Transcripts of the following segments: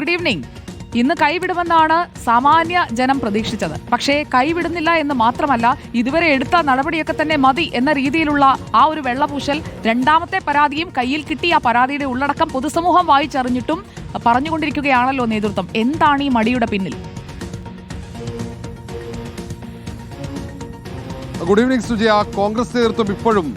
Good evening ഇന്ന് കൈവിടുമെന്നാണ് സാമാന്യ ജനം പ്രതീക്ഷിച്ചത്. പക്ഷേ കൈവിടുന്നില്ല എന്ന് മാത്രമല്ല ഇതുവരെ എടുത്ത നടപടിയൊക്കെ തന്നെ മതി എന്ന രീതിയിലുള്ള ആ ഒരു വെള്ളപൂശൽ രണ്ടാമത്തെ പരാതിയും കയ്യിൽ കിട്ടിയ പരാതിയുടെ ഉള്ളടക്കം പൊതുസമൂഹം വായിച്ചറിഞ്ഞിട്ടും പറഞ്ഞുകൊണ്ടിരിക്കുകയാണല്ലോ നേതൃത്വം. എന്താണ് ഈ മടിയുടെ പിന്നിൽ? Good evening Sujaya. കോൺഗ്രസ് നേതൃത്വം ഇപ്പോഴും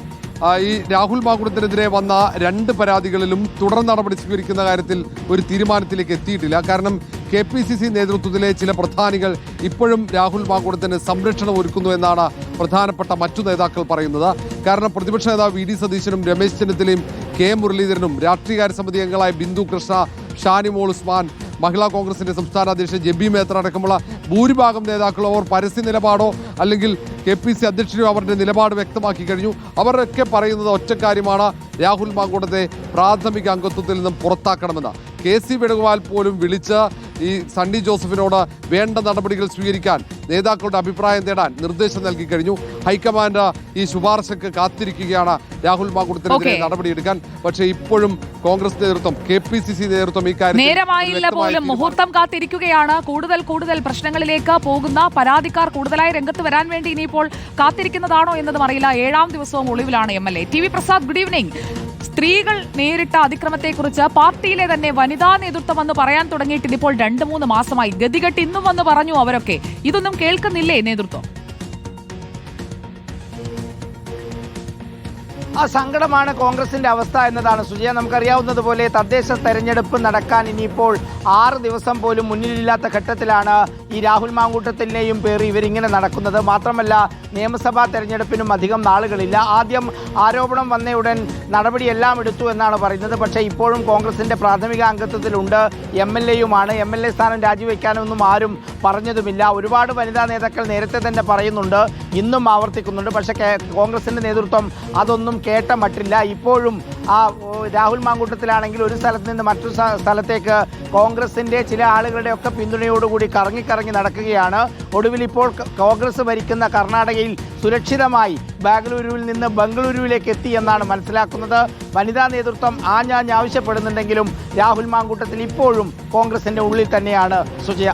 ഈ രാഹുൽ മാങ്കുടത്തിനെതിരെ വന്ന രണ്ട് പരാതികളിലും തുടർ നടപടി സ്വീകരിക്കുന്ന കാര്യത്തിൽ ഒരു തീരുമാനത്തിലേക്ക് എത്തിയിട്ടില്ല. കാരണം കെ പി സി സി നേതൃത്വത്തിലെ ചില പ്രധാനികൾ ഇപ്പോഴും രാഹുൽ മാങ്കുടത്തിന് സംരക്ഷണം ഒരുക്കുന്നു എന്നാണ് പ്രധാനപ്പെട്ട മറ്റു നേതാക്കൾ പറയുന്നത്. കാരണം പ്രതിപക്ഷ നേതാവ് വി ഡി സതീശനും രമേശ് ചെന്നിത്തലയും കെ മുരളീധരനും രാഷ്ട്രീയകാര്യ സമിതി അംഗങ്ങളായ ബിന്ദു കൃഷ്ണ ഷാനിമോൾ ഉസ്മാൻ മഹിളാ കോൺഗ്രസിന്റെ സംസ്ഥാന അധ്യക്ഷൻ ജെബി മേത്ര അടക്കമുള്ള ഭൂരിഭാഗം നേതാക്കളോ അവർ പരസ്യ നിലപാടോ അല്ലെങ്കിൽ കെ പി സി അധ്യക്ഷനോ അവരുടെ നിലപാട് വ്യക്തമാക്കി കഴിഞ്ഞു. അവരൊക്കെ പറയുന്നത് ഒറ്റ കാര്യമാണ്. രാഹുൽ മാങ്കൂട്ടത്തെ പ്രാഥമിക അംഗത്വത്തിൽ നിന്നും പുറത്താക്കണമെന്ന്. കെ സി വേണുഗോപാൽ പോലും വിളിച്ച് ഈ സണ്ണി ജോസഫിനോട് വേണ്ട നടപടികൾ സ്വീകരിക്കാൻ നേതാക്കളുടെ അഭിപ്രായം തേടാൻ നിർദ്ദേശം നൽകി കഴിഞ്ഞു. ഹൈക്കമാൻഡ് ഈ ശുപാർശക്ക് കാത്തിരിക്കുകയാണ്. രാഹുൽ മാങ്കൂട്ടത്തിനെതിരെ Okay. നടപടിയെടുക്കാൻ. പക്ഷേ ഇപ്പോഴും കോൺഗ്രസ് നേതൃത്വം കെ പി സി സി നേതൃത്വം ഈ കാര്യത്തിൽ നേരമായില്ല പോലും. മുഹൂർത്തം കാത്തിരിക്കുകയാണ്. കൂടുതൽ കൂടുതൽ പ്രശ്നങ്ങളിലേക്ക് പോകുന്ന പരാതിക്കാർ കൂടുതലായി രംഗത്ത് വരാൻ വേണ്ടി ഇനിയിപ്പോൾ കാത്തിരിക്കുന്നതാണോ എന്നതും അറിയില്ല. ഏഴാം ദിവസവും ഒളിവിലാണ് M L A. T V Prasad good evening സ്ത്രീകൾ നേരിട്ട അതിക്രമത്തെക്കുറിച്ച് പാർട്ടിയിലെ തന്നെ വനിതാ നേതൃത്വം വന്ന് പറയാൻ തുടങ്ങിയിട്ട് ഇതിപ്പോൾ രണ്ട് മൂന്ന് മാസമായി. ഗതികെട്ട് ഇന്നും വന്ന് പറഞ്ഞു അവരൊക്കെ. ഇതൊന്നും കേൾക്കുന്നില്ലേ നേതൃത്വം? ആ സങ്കടമാണ് കോൺഗ്രസിന്റെ അവസ്ഥ എന്നതാണ്. സുജയ നമുക്കറിയാവുന്നതുപോലെ തദ്ദേശ തെരഞ്ഞെടുപ്പ് നടക്കാൻ ഇനിയിപ്പോൾ ആറ് ദിവസം പോലും മുന്നിലില്ലാത്ത ഘട്ടത്തിലാണ് ഈ രാഹുൽ മാങ്കൂട്ടത്തിനെയും പേറി ഇവരിങ്ങനെ നടക്കുന്നത്. മാത്രമല്ല നിയമസഭാ തെരഞ്ഞെടുപ്പിനും അധികം നാളുകളില്ല. ആദ്യം ആരോപണം വന്ന ഉടൻ നടപടിയെല്ലാം എടുത്തു എന്നാണ് പറയുന്നത്. പക്ഷേ ഇപ്പോഴും കോൺഗ്രസിന്റെ പ്രാഥമിക അംഗത്വത്തിലുണ്ട്. എം എൽ എയുമാണ്. എം എൽ എ സ്ഥാനം രാജിവെക്കാനൊന്നും ആരും പറഞ്ഞതുമില്ല. ഒരുപാട് വനിതാ നേതാക്കൾ നേരത്തെ തന്നെ പറയുന്നുണ്ട്. ഇന്നും ആവർത്തിക്കുന്നുണ്ട്. പക്ഷേ കോൺഗ്രസിന്റെ നേതൃത്വം അതൊന്നും കേട്ട മട്ടില്ല. ഇപ്പോഴും ആ രാഹുൽ മാങ്കൂട്ടത്തിലാണെങ്കിൽ ഒരു സ്ഥലത്ത് നിന്ന് മറ്റൊരു സ്ഥ- സ്ഥലത്തേക്ക് കോൺഗ്രസിന്റെ ചില ആളുകളുടെ ഒക്കെ പിന്തുണയോടുകൂടി കറങ്ങി കറങ്ങി നടക്കുകയാണ്. ഒടുവിൽ ഇപ്പോൾ കോൺഗ്രസ് ഭരിക്കുന്ന കർണാടകയിൽ സുരക്ഷിതമായി ബാംഗ്ലൂരുവിൽ നിന്ന് ബംഗളൂരുവിലേക്ക് എത്തി എന്നാണ് മനസ്സിലാക്കുന്നത്. വനിതാ നേതൃത്വം ആഞ്ഞാഞ്ഞ് ആവശ്യപ്പെടുന്നുണ്ടെങ്കിലും രാഹുൽ മാങ്കൂട്ടത്തിൽ ഇപ്പോഴും കോൺഗ്രസിന്റെ ഉള്ളിൽ തന്നെയാണ് സുജയ.